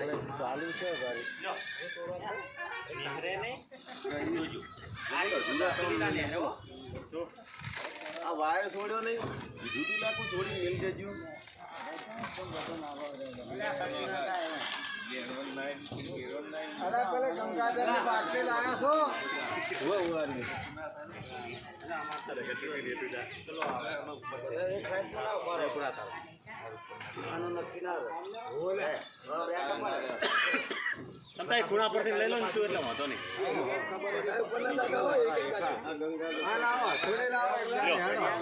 ચાલુ છે આ વાયર છોડ્યો નહીં જુદું લાખું છોડી મેલ ઉપરા તમે ખૂણા પરથી લઈ લો ને શું એટલે વાંધો નહીં. હા થોડી લાવો લ્યો,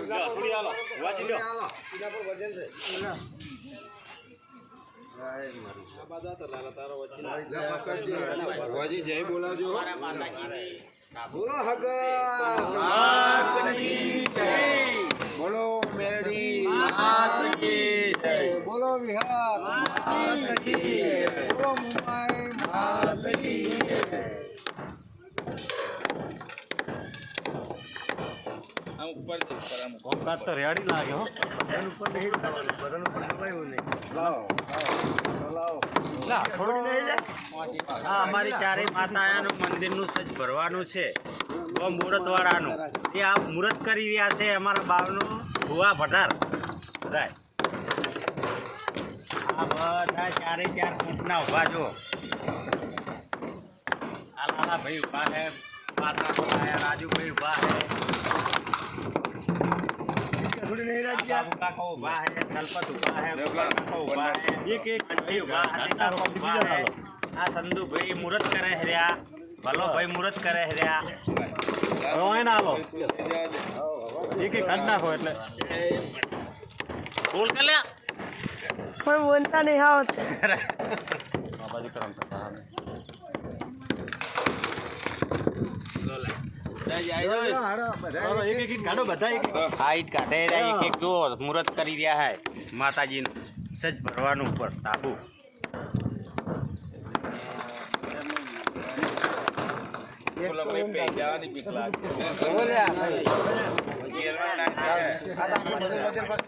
લ્યો, થોડી હાલો વાજી લ્યો. એના પર વજન છે ભગવાજી જય બોલાવજો. બોલો હગા. બોલો મેરડી. વિહાર બોલો મુંબઈ હો અમારી ચારેય માતાનું મંદિરનું સજ ભરવાનું છે બહુ મુહૂર્તવાળાનું એ આ મુહૂર્ત કરી રહ્યા છે અમારા બાવનું ભુવા ભટાર. બધાય આ બધા ચારે ચાર ફૂટના ઊભા જો આ લાલા ભાઈ ઊભા છે પાત્રા બોલાયા રાજુભાઈ ઊભા છે. કાકો ઊભા છે દલપત ઊભા છે કાકો ઊભા છે એક એક ભાઈ ઊભા છે ઊભા આ સંધુભાઈ મુહૂર્ત કરે છે રહ્યા. ભલોભાઈ મુહૂર્ત કરે છે રહ્યા. રોય ના લો એક એક કાઢ નાખો એટલે. બોલ કે લ્યા પણ બોલતા નહીં આવત બાબાજી કરમ કરતા હાડો એક એક ઈંટ કાઢો બધા એક આ ઈંટ કાઢે રહ્યા એક એક જો મુહૂર્ત કરી રહ્યા હે માતાજીનું સજ ભરવાનું ઉપર તાબુ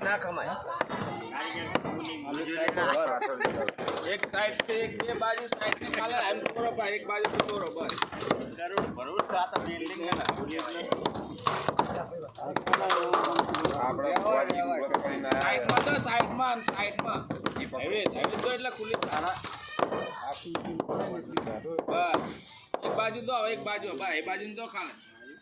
ના કમાય એક સાઈડથી એક, બે બાજુ સાઈડથી કાલે એમ કરો બરોબર, એક બાજુ તો બરોબર. ભરવું તો આ તો બિલ્ડિંગ હે ને સાઈડમાં તો સાઈડમાં સાઈડમાં હવે હવે તો એટલે ખુલ્લી બસ. એક બાજુ તો હવે, એક બાજુ ભાઈ એ બાજુ તો ખાલે.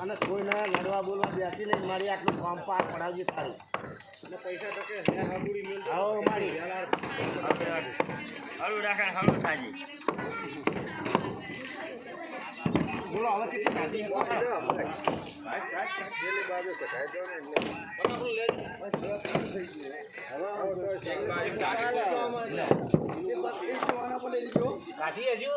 અને કોઈને લડવા બોલવા બેસી નહીં. મારી આટલું કામ પાર પડાવજે તારું. અને પૈસા તો કે હે હબુડી મિલ આવો મારી. હળવું રાખે હળવું થાજી બોલો હવે કેટલી ચાલી કાઢી હજુ?